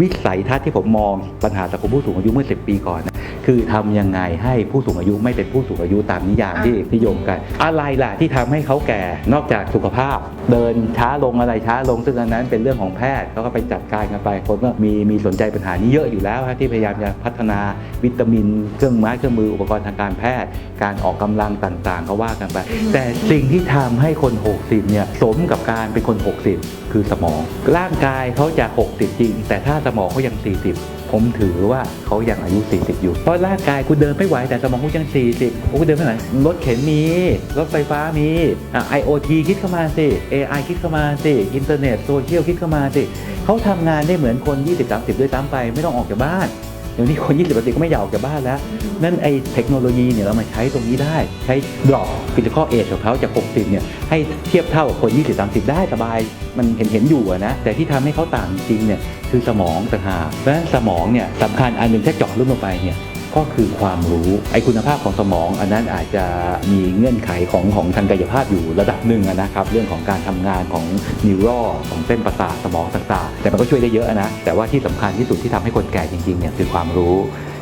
วิสัยทัศน์ที่ผมมองปัญหาสังคมผู้สูงอายุเมื่อ10ปีก่อนนะคือทำยังไงให้ผู้สูงอายุไม่เป็นผู้สูงอายุตามนิยามที่นิยมกัน อะไรล่ะที่ทำให้เขาแก่นอกจากสุขภาพ เดินช้าลงอะไรช้าลง ซึ่งอันนั้นเป็นเรื่องของแพทย์เขาก็ไปจัดการกันไปคนก็มีมีสนใจปัญหานี้เยอะอยู่แล้วฮะที่พยายามจะพัฒนาวิตามิน เครื่องไม้เครื่องมืออุปกรณ์ทางการแพทย์ การออกกำลังต่างๆก็ว่ากันไป แต่สิ่งที่ทำให้คน 60เนี่ยสมกับการเป็นคน 60คือสมอง ร่างกายเขาจะ 60 จริง แต่ถ้าสมองเขายัง 40 ผมถือว่าเขายังอายุ 40 อยู่ เพราะร่างกายคุณเดินไม่ไหวแต่สมองคุณยัง 40คุณเดินไม่ไหวรถเข็นมี รถไฟฟ้ามีอะ IoT คิดเข้ามาสิ AI คิดเข้ามาสิอินเทอร์เน็ตโซเชียลคิดเข้ามาสิเขาทำงานได้เหมือนคน 20-30 ด้วยซ้ำไปไม่ต้องออกจากบ้าน ดี๋ยวนี้คน20-30ก็ไม่อยากออกจากบ้านแล้ว นั่นไอ้เทคโนโลยีเนี่ยเรามาใช้ตรงนี้ได้ ใช้ดรอปฟิสิกอลเอจของเขาจาก 60 เนี่ย ให้เทียบเท่ากับคน 20-30 ได้สบาย มันเห็นเห็นอยู่อะนะ แต่ที่ทำให้เขาต่างจริงเนี่ยคือสมองต่างหากเพราะฉะนั้นสมองเนี่ยสำคัญอันหนึ่งถ้าเจาะลึกลงไปเนี่ย ก็คือความรู้ไอ้คุณภาพของสมอง อันนั้นอาจจะมีเงื่อนไขของของทางกายภาพอยู่ระดับหนึ่งนะครับ เรื่องของการทำงานของนิวรอของเส้นประสาทสมองต่างๆ แต่มันก็ช่วยได้เยอะนะ แต่ว่าที่สำคัญที่สุดที่ทำให้คนแก่จริงๆเนี่ยคือความรู้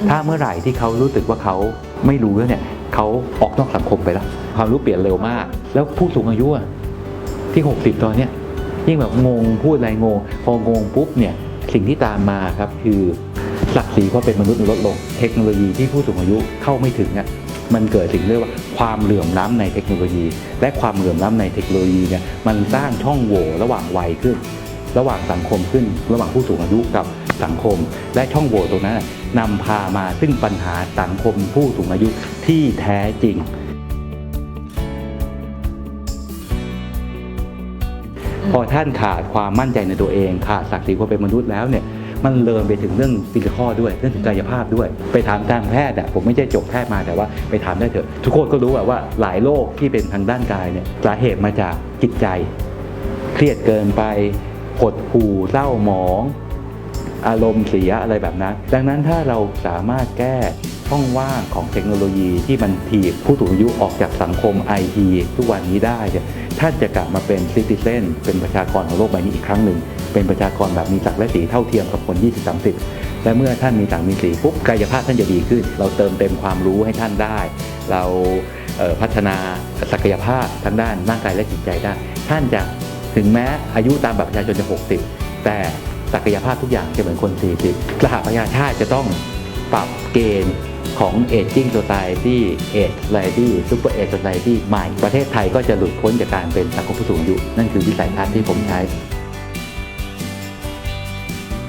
ถ้าเมื่อไหร่ที่เขารู้สึกว่าเขาไม่รู้แล้วเนี่ยเขาออกนอกสังคมไปแล้ว ความรู้เปลี่ยนเร็วมาก แล้วผู้สูงอายุที่ 60 ตอนเนี้ยยิ่งแบบงงพูดอะไรงง พองงปุ๊บเนี่ยสิ่งที่ตามมาครับคือ ศักดิ์ศรีความเป็นมนุษย์ลดลง เทคโนโลยีที่ผู้สูงอายุเข้าไม่ถึงอะมันเกิดสิ่งเรียกว่าความเหลื่อมล้ำในเทคโนโลยี และความเหลื่อมล้ำในเทคโนโลยีเนี่ยมันสร้างช่องโหว่ระหว่างวัยขึ้น ระหว่างสังคมขึ้น ระหว่างผู้สูงอายุกับสังคม และช่องโหว่ตรงนั้นน่ะนำพามาซึ่งปัญหาสังคมผู้สูงอายุที่แท้จริงพอท่านขาดความมั่นใจในตัวเองขาดศักดิ์ศรีความเป็นมนุษย์แล้วเนี่ย มันเลิมไปถึงเรื่องฟิสิกอลด้วยเรื่องถึงกายภาพด้วย ไปถามทางแพทย์อะผมไม่ใช่จบแพทย์มาแต่ว่าไปถามได้เถอะ ทุกคนก็รู้ว่าหลายโรคที่เป็นทางด้านกายเนี่ยสาเหตุมาจากจิตใจ เครียดเกินไปหดหู่เศร้าหมอง อารมณ์เสียอะไรแบบนั้น ดังนั้นถ้าเราสามารถแก้ ช่องว่างของเทคโนโลยีที่มันถีบผู้สูงอายุออกจากสังคมไอทีทุกวันนี้ได้เนี่ยท่านจะกลับมาเป็นซิติเซนเป็นประชากรของโลกใบนี้อีกครั้งหนึ่ง เป็นประชากรแบบมีศักดิ์และสีเท่าเทียมกับคน 20-30 และเมื่อท่านมีศักดิ์มีสีปุ๊บกายภาพท่านจะดีขึ้น เราเติมเต็มความรู้ให้ท่านได้ เราเพัฒนาศักยภาพทางด้านร่างกายและจิตใจได้ ท่านจะถึงแม้อายุตามบัตรประชาชนจะ 60 แต่ศักยภาพทุกอย่างจะเหมือนคน 40สหประชาชาติจะต้องปรับเกณฑ์ ของ Aging Society Age Society Super Age Society ใหม่ ประเทศไทยก็จะหลุดพ้นจากการเป็นสังคมผู้สูงอายุ นั่นคือวิสัยทัศน์ที่ผมใช้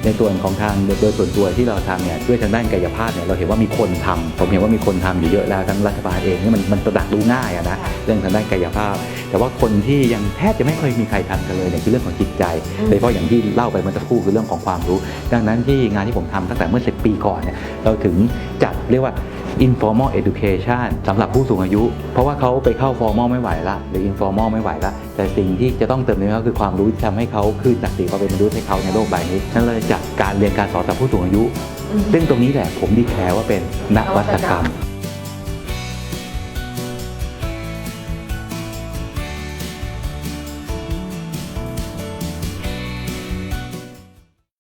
ในส่วนของทางโดยส่วนตัวที่เราทำเนี่ยด้วยทางด้านกายภาพเนี่ยเราเห็นว่ามีคนทำผมเห็นว่ามีคนทำอยู่เยอะแล้วทั้งรัฐบาลเองนี่มันมันตระหนักรู้ง่ายอะนะเรื่องทางด้านกายภาพ แต่ว่าคนที่ยังแทบจะไม่เคยมีใครทำกันเลยเนี่ยคือเรื่องของจิตใจอืมโดยเฉพาะอย่างที่เล่าไปเมื่อสักครู่คือเรื่องของความรู้ ดังนั้นที่งานที่ผมทำตั้งแต่เมื่อ 10 ปีก่อนเนี่ยเราถึงจัดเรียกว่า informal education สำหรับผู้สูงอายุ เพราะว่าเขาไปเข้า formal ไม่ไหวละหรือ informal ไม่ไหวละแต่สิ่งที่จะต้องเติมเต็มก็คือความรู้ที่ทำให้เขาขึ้นจากสีความเป็นมนุษย์ให้เขาในโลกใบนี้นั่นเลยจัดการเรียนการสอนสำหรับผู้สูงอายุอืมซึ่งตรงนี้แหละผมดีแคร์ว่าเป็นนวัตกรรม